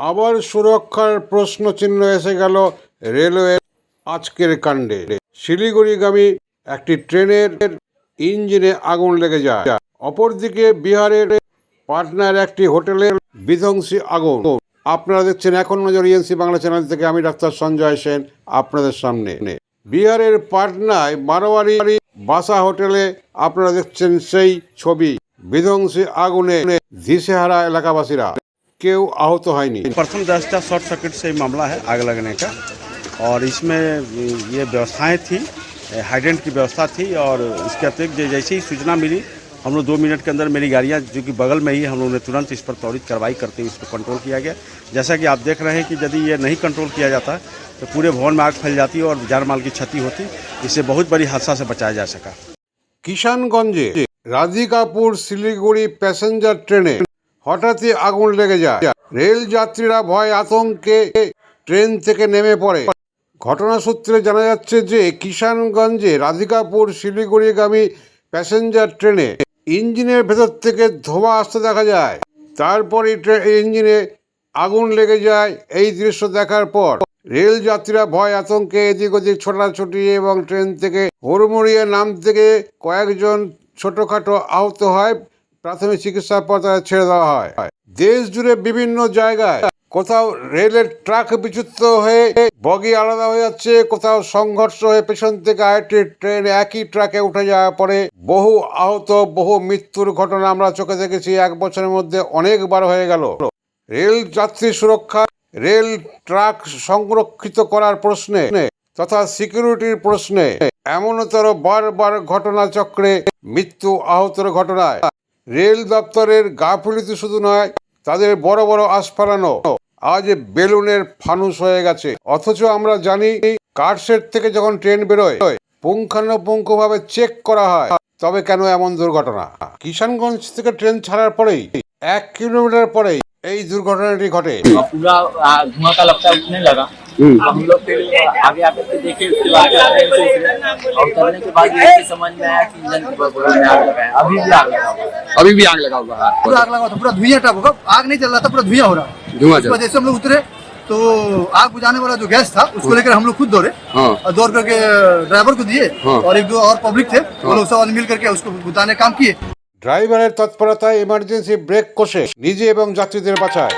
আবার সুরক্ষার প্রশ্ন চিহ্ন এসে গেল রেলওয়ে আজকের কাণ্ডে। শিলিগুড়িগামী একটি ট্রেনের ইঞ্জিনে আগুন লেগে যায়। অপরদিকে বিহারের পাটনার একটি হোটেলের বিধ্বংসী আগুন। আপনারা দেখছেন এখন নজর ইএনসি বাংলা চ্যানেল থেকে আমি ডাক্তার সঞ্জয় সেন আপনাদের সামনে। বিহারের পাটনায় মারোয়ারি বাসা হোটেলে আপনারা দেখছেন সেই ছবি, বিধ্বংসী আগুনে দিশেহারা এলাকাবাসীরা। কেউ আহত হয়নি प्रथम दृष्टया शॉर्ट सर्किट से ही मामला है आग लगने का और इसमें ये व्यवस्थाएं थी हाइडेंट की व्यवस्था थी और इसके अतिरिक्त जे- जैसे ही सूचना मिली हम लोग दो मिनट के अंदर मेरी गाड़ियां जो कि बगल में ही हम लोगों ने तुरंत इस पर त्वरित कार्रवाई करते हुए इसको कंट्रोल किया गया जैसा कि आप देख रहे हैं कि यदि ये नहीं कंट्रोल किया जाता तो पूरे भवन में आग फैल जाती और जान माल की क्षति होती इससे बहुत बड़ी हादसा से बचाया जा सका কিষানগঞ্জে রাধিকাপুর শিলিগুড়ি প্যাসেঞ্জার ট্রেনে হঠাৎই আগুন লেগে যায়। রেল যাত্রীরা ভয় আতঙ্কে ট্রেন থেকে নেমে পড়ে। ঘটনা সূত্রে জানা যাচ্ছে যে, কিষানগঞ্জে রাধিকাপুর শিলিগুড়িগামী প্যাসেঞ্জার ট্রেনে ইঞ্জিনের ভেতর থেকে ধোঁয়া আসতে দেখা যায়। তারপরে ইঞ্জিনে আগুন লেগে যায়। এই দৃশ্য দেখার পর রেল যাত্রীরা ভয় আতঙ্কে এদিক ওদিক ছোটাছুটি এবং ট্রেন থেকে হুড়মুড়িয়ে নাম থেকে কয়েকজন ছোটখাটো আহত হয়। প্রাথমিক চিকিৎসার পর ছেড়ে দেওয়া হয়। দেশ জুড়ে বিভিন্ন জায়গায় কোথাও রেলের ট্রাক বিচ্যুত হয়ে বগি আলাদা হয়ে যাচ্ছে, কোথাও সংঘর্ষ হয়ে পেছন থেকে আরেকটি ট্রেন একই ট্রাকে উঠে যাওয়ার পরে বহু আহত, বহু মৃত্যুর ঘটনা আমরা চোখে দেখেছি। এক বছরের মধ্যে অনেকবার হয়ে গেল। রেল যাত্রী সুরক্ষা, রেল ট্রাক সংরক্ষিত করার প্রশ্নে তথা সিকিউরিটির প্রশ্নে এমনতর বারবার ঘটনা চক্রে মৃত্যু আহতর ঘটনায় রেল দপ্তরের গাফিলতি শুধু নয় তাদের বড় বড় আস্ফালানো আজ বেলুনের ফানুস হয়ে গেছে অথচ আমরা জানি কারশেড থেকে যখন ট্রেন বেরোয় পুঙ্খানুপুঙ্খভাবে চেক করা হয় তবে কেন এমন দুর্ঘটনা কিষানগঞ্জ থেকে ট্রেন ছাড়ার পরেই এক কিলোমিটার পরেই এই দুর্ঘটনাটি ঘটে और पूरा आ, धुआं का लपटा उठने लगा तो हम लोग फिर आगे आकर के देखे उसके बाद ट्रेन से उतरे और उतरने के बाद ये चीज़ समझ में आया कि इंजन की बगल में आग लगा है अभी भी आग लगा हुआ है अभी भी आग लगा हुआ है पूरा आग लगा हुआ था पूरा धुआं टाइप होगा आग नहीं चल रहा था पूरा धुआं हो रहा धुआं उसके चल बाद जैसे हम लोग उतरे तो आग बुझाने वाला जो गैस था उसको लेकर हम लोग खुद दौड़े हाँ। और दौड़ करके ड्राइवर को दिए हाँ। और एक दो और पब्लिक थे वो लोग सब मिल करके उसको बुझाने का काम किए ড্রাইভারের তৎপরতায় ইমার্জেন্সি ব্রেক কষে নিজে এবং যাত্রীদের বাঁচায়